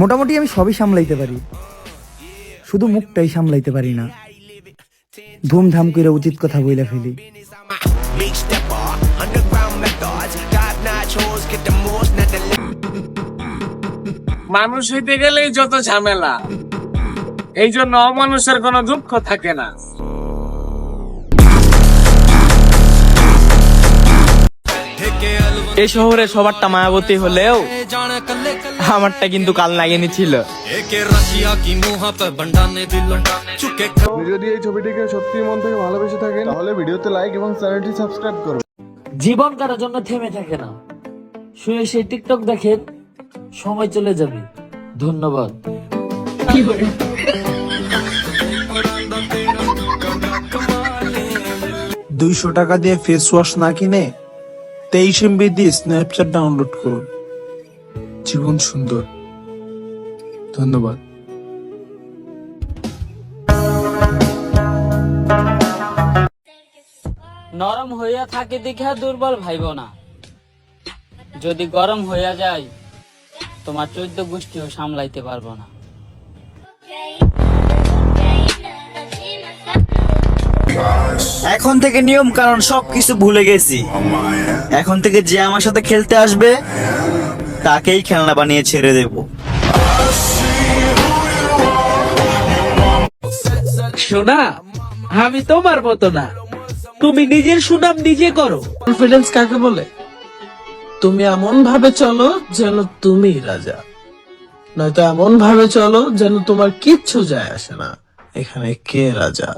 মোটামুটি আমি সবই সামলাইতে পারি। শুধু মুখটাই সামলাইতে পারি না। ধুমধাম করে উচিত কথা বইলা ফেলি। মানুষ হইতে গেলেই যত ঝামেলা এই জন্য অমানুষের কোনো দুঃখ থাকে না। এই শহরে সবারটা মায়াবতী হলেও আমারটা কিন্তু কাল নাগিনী ছিল। যদি এই ছবিটিকে সত্যি মন থেকে ভালোবেসে থাকেন তাহলে ভিডিওতে লাইক এবং চ্যানেলটি সাবস্ক্রাইব করুন। জীবন কারোর জন্য থেমে থাকে না। শুয়ে সেই টিকটক দেখেন সময় চলে যাবে। ধন্যবাদ। দুইশো টাকা দিয়ে ফেস ওয়াশ না কিনে তেইশ এমবি দিয়ে স্ন্যাপচ্যাট ডাউনলোড করুন। জীবন সুন্দর। ধন্যবাদ। নরম হইয়া থাকে দেখা দুর্বল ভাইব না। যদি গরম হইয়া যায়, তোমার চোদ্দ গোষ্ঠীও সামলাইতে পারব না। এখন থেকে নিয়ম কারণ সবকিছু ভুলে গেছি। এখন থেকে যে আমার সাথে খেলতে আসবে তাকেই খেলনা বানিয়ে ছেড়ে দেব। শোনা আমি তোমার মতো না। তুমি নিজের সুনাম নিজে করো। কনফিডেন্স কাকে বলে? তুমি এমন ভাবে চলো যেন তুমি রাজা। নয়তো এমন ভাবে চলো যেন তোমার কিচ্ছু যায় আসে না। এখানে কে রাজা?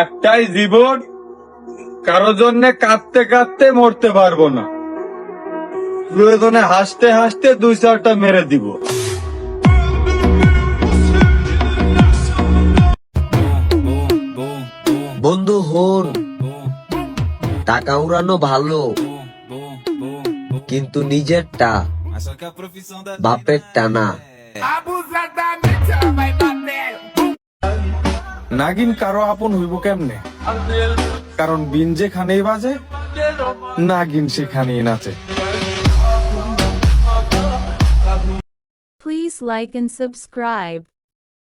একটাই জীবন কারও জন্য কাঁদতে কাঁদতে মরতে পারব না। প্রয়োজনে হাসতে হাসতে দুই চারটা মেরে দিব। বন্ধু হন। টাকা উড়ানো ভালো কিন্তু নিজেরটা বাপের টানা নাগিন কারও আপন হইব কেমনে? কারণ বিন যেখানেই বাজে নাগিন সেখানেই নাচে। Please like and subscribe.